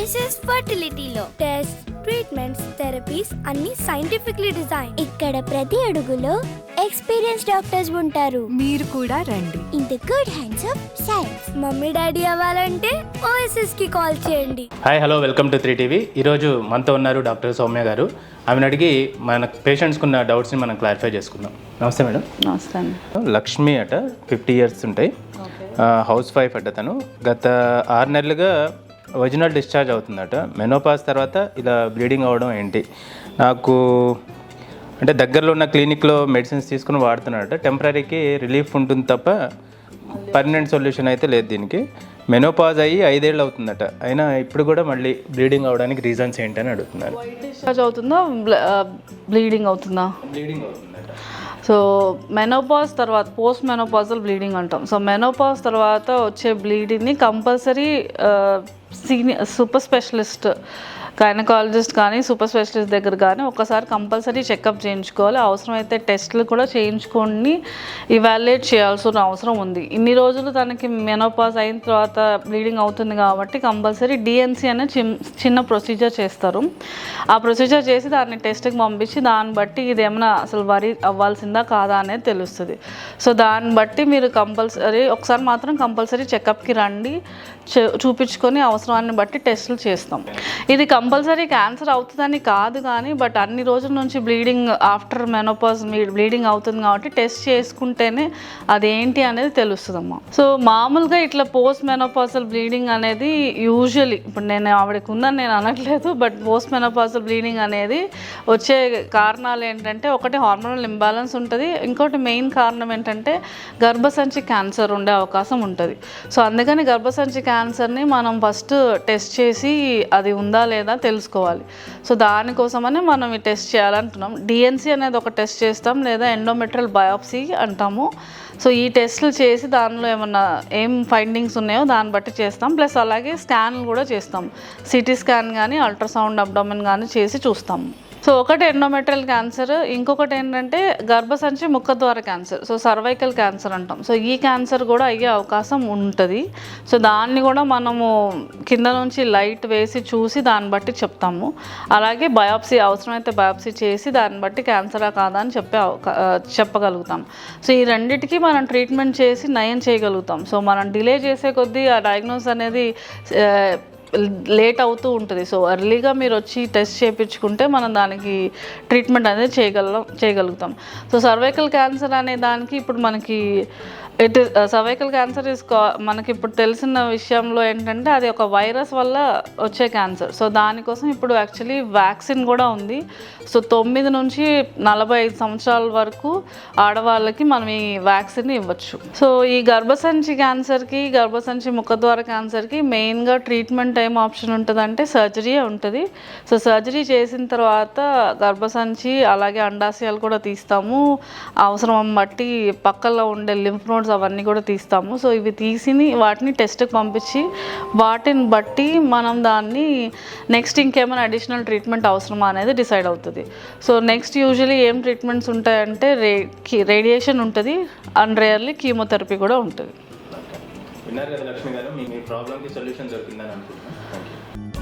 OSS ఫర్టిలిటీలో test treatments therapies అన్ని scientifically design ఇక్కడ ప్రతి అడుగులో ఎక్స్పీరియన్స్ డాక్టర్స్ ఉంటారు. మీరు కూడా రండి. In the good hands of science mummy daddy అవ్వాలంటే ఓఎస్ఎస్కి కాల్ చేయండి. Hi hello welcome to three TV ఈరోజు మనతో ఉన్నారు డాక్టర్ సౌమ్య గారు. ఆమెను అడిగి మన పేషెంట్స్కి ఉన్న డౌట్స్ని మనం క్లారిఫై చేసుకుందాం. నమస్తే మేడం. నమస్తే లక్ష్మి అట ఫిఫ్టీ ఇయర్స్ ఉంటాయి. హౌస్ వైఫ్ అట తను. గత ఆరు నెలలుగా ఒరిజినల్ డిశ్చార్జ్ అవుతుందట. మెనోపాస్ తర్వాత ఇలా బ్లీడింగ్ అవ్వడం ఏంటి? నాకు అంటే దగ్గరలో ఉన్న క్లినిక్లో మెడిసిన్స్ తీసుకుని వాడుతున్నాడట టెంపరీకి రిలీఫ్ ఉంటుంది తప్ప పర్మనెంట్ సొల్యూషన్ అయితే లేదు దీనికి. మెనోపాజ్ అయ్యి ఐదేళ్ళు అవుతుందట. అయినా ఇప్పుడు కూడా మళ్ళీ బ్లీడింగ్ అవడానికి రీజన్స్ ఏంటని అడుగుతున్నారు. డిశ్చార్జ్ అవుతుందా? బ్లీడింగ్ అవుతుందా? బ్లీడింగ్ అవుతుందట. సో మెనోపాజ్ తర్వాత పోస్ట్ మెనోపాజల్ బ్లీడింగ్ అంటాం. సో మెనోపాజ్ తర్వాత వచ్చే బ్లీడింగ్ని compulsory senior super specialist gynaecologist కానీ సూపర్ స్పెషలిస్ట్ దగ్గర కానీ ఒకసారి కంపల్సరీ చెకప్ చేయించుకోవాలి. అవసరమైతే టెస్ట్లు కూడా చేయించుకొని ఇవాల్యుయేట్ చేయాల్సిన అవసరం ఉంది. ఇన్ని రోజులు తనకి మెనోపాజ్ అయిన తర్వాత బ్లీడింగ్ అవుతుంది కాబట్టి కంపల్సరీ డిఎన్సి అనే చిన్ చిన్న ప్రొసీజర్ చేస్తారు. ఆ ప్రొసీజర్ చేసి దాన్ని టెస్ట్కి పంపించి దాన్ని బట్టి ఇది ఏమైనా అసలు వరి అవ్వాల్సిందా కాదా అనేది తెలుస్తుంది. సో దాన్ని బట్టి మీరు కంపల్సరీ ఒకసారి మాత్రం కంపల్సరీ చెకప్కి రండి. చూ- చూపించుకొని అవసరాన్ని బట్టి టెస్టులు చేస్తాం. ఇది కంపల్సరీ క్యాన్సర్ అవుతుందని కాదు కానీ బట్ అన్ని రోజుల నుంచి బ్లీడింగ్ ఆఫ్టర్ మెనోపాజ్ బ్లీడింగ్ అవుతుంది కాబట్టి టెస్ట్ చేసుకుంటేనే అదేంటి అనేది తెలుస్తుందమ్మా. సో మామూలుగా ఇట్లా పోస్ట్ మెనోపాజల్ బ్లీడింగ్ అనేది యూజువలీ ఇప్పుడు నేను ఆవిడకు ఉందని నేను అనట్లేదు బట్ పోస్ట్ మెనోపాజల్ బ్లీడింగ్ అనేది వచ్చే కారణాలు ఏంటంటే ఒకటి హార్మోనల్ ఇంబ్యాలెన్స్ ఉంటుంది ఇంకోటి మెయిన్ కారణం ఏంటంటే గర్భసంచి క్యాన్సర్ ఉండే అవకాశం ఉంటుంది. సో అందుకని గర్భసంచి క్యాన్సర్ని మనం ఫస్ట్ టెస్ట్ చేసి అది ఉందా లేదా తెలుసుకోవాలి. సో దానికోసమనే మనం ఈ టెస్ట్ చేయాలంటున్నాం. డిఎన్సి అనేది ఒక టెస్ట్ చేస్తాం లేదా ఎండోమెట్రల్ బయాప్సీ అంటాము. సో ఈ టెస్టులు చేసి దానిలో ఏమన్నా ఏం ఫైండింగ్స్ ఉన్నాయో దాన్ని బట్టి చేస్తాం. ప్లస్ అలాగే స్కాన్లు కూడా చేస్తాం. సిటీ స్కాన్ కానీ అల్ట్రాసౌండ్ అబ్డోమెన్ కానీ చేసి చూస్తాం. సో ఒకటి ఎండోమెట్రల్ క్యాన్సర్ ఇంకొకటి ఏంటంటే గర్భసంచి ముఖద్వార క్యాన్సర్ సో సర్వైకల్ క్యాన్సర్ అంటాం. సో ఈ క్యాన్సర్ కూడా అయ్యే అవకాశం ఉంటుంది. సో దాన్ని కూడా మనము కింద నుంచి లైట్ వేసి చూసి దాన్ని బట్టి చెప్తాము. అలాగే బయాప్సీ అవసరమైతే బయాప్సీ చేసి దాన్ని బట్టి క్యాన్సరా కాదా అని చెప్పే అవకా- చెప్పగలుగుతాం. సో ఈ రెండిటికి మనం ట్రీట్మెంట్ చేసి నయం చేయగలుగుతాం. సో మనం డిలే చేసే కొద్దీ ఆ డయాగ్నోస్ అనేది లేట్ అవుతూ ఉంటుంది. సో ఎర్లీగా మీరు వచ్చి టెస్ట్ చేయించుకుంటే మనం దానికి ట్రీట్మెంట్ అనేది చేయగలం చేయగలుగుతాం. సో సర్వైకల్ క్యాన్సర్ అనే దానికి ఇప్పుడు మనకి ఇట్ సర్వైకల్ క్యాన్సర్ ఇస్ మనకి ఇప్పుడు తెలిసిన విషయంలో ఏంటంటే అది ఒక వైరస్ వల్ల వచ్చే క్యాన్సర్ సో దానికోసం ఇప్పుడు యాక్చువల్లీ వ్యాక్సిన్ కూడా ఉంది. సో తొమ్మిది నుంచి నలభై ఐదు సంవత్సరాల వరకు ఆడవాళ్ళకి మనం ఈ వ్యాక్సిన్ ఇవ్వచ్చు. సో ఈ గర్భసంచి క్యాన్సర్కి గర్భసంచి ముఖద్వార క్యాన్సర్కి మెయిన్గా ట్రీట్మెంట్ ఏం ఆప్షన్ ఉంటుందంటే సర్జరీ ఉంటుంది. సో సర్జరీ చేసిన తర్వాత గర్భసంచి అలాగే అండాశయాలు కూడా తీస్తాము. అవసరం బట్టి పక్కలో ఉండే లింఫ్ నోడ్స్ అవన్నీ కూడా తీస్తాము. సో ఇవి తీసి వాటిని టెస్ట్కి పంపించి వాటిని బట్టి మనం దాన్ని నెక్స్ట్ ఇంకేమైనా అడిషనల్ ట్రీట్మెంట్ అవసరమా అనేది డిసైడ్ అవుతుంది. సో నెక్స్ట్ యూజువలీ ఏం ట్రీట్మెంట్స్ ఉంటాయంటే రే రేడియేషన్ ఉంటుంది. అండ్ రేర్లీ కీమోథెరపీ కూడా ఉంటుంది. విన్నారు కదా లక్ష్మి గారు మీ ప్రాబ్లమ్కి సొల్యూషన్ దొరికిందని అనుకుంటున్నాను.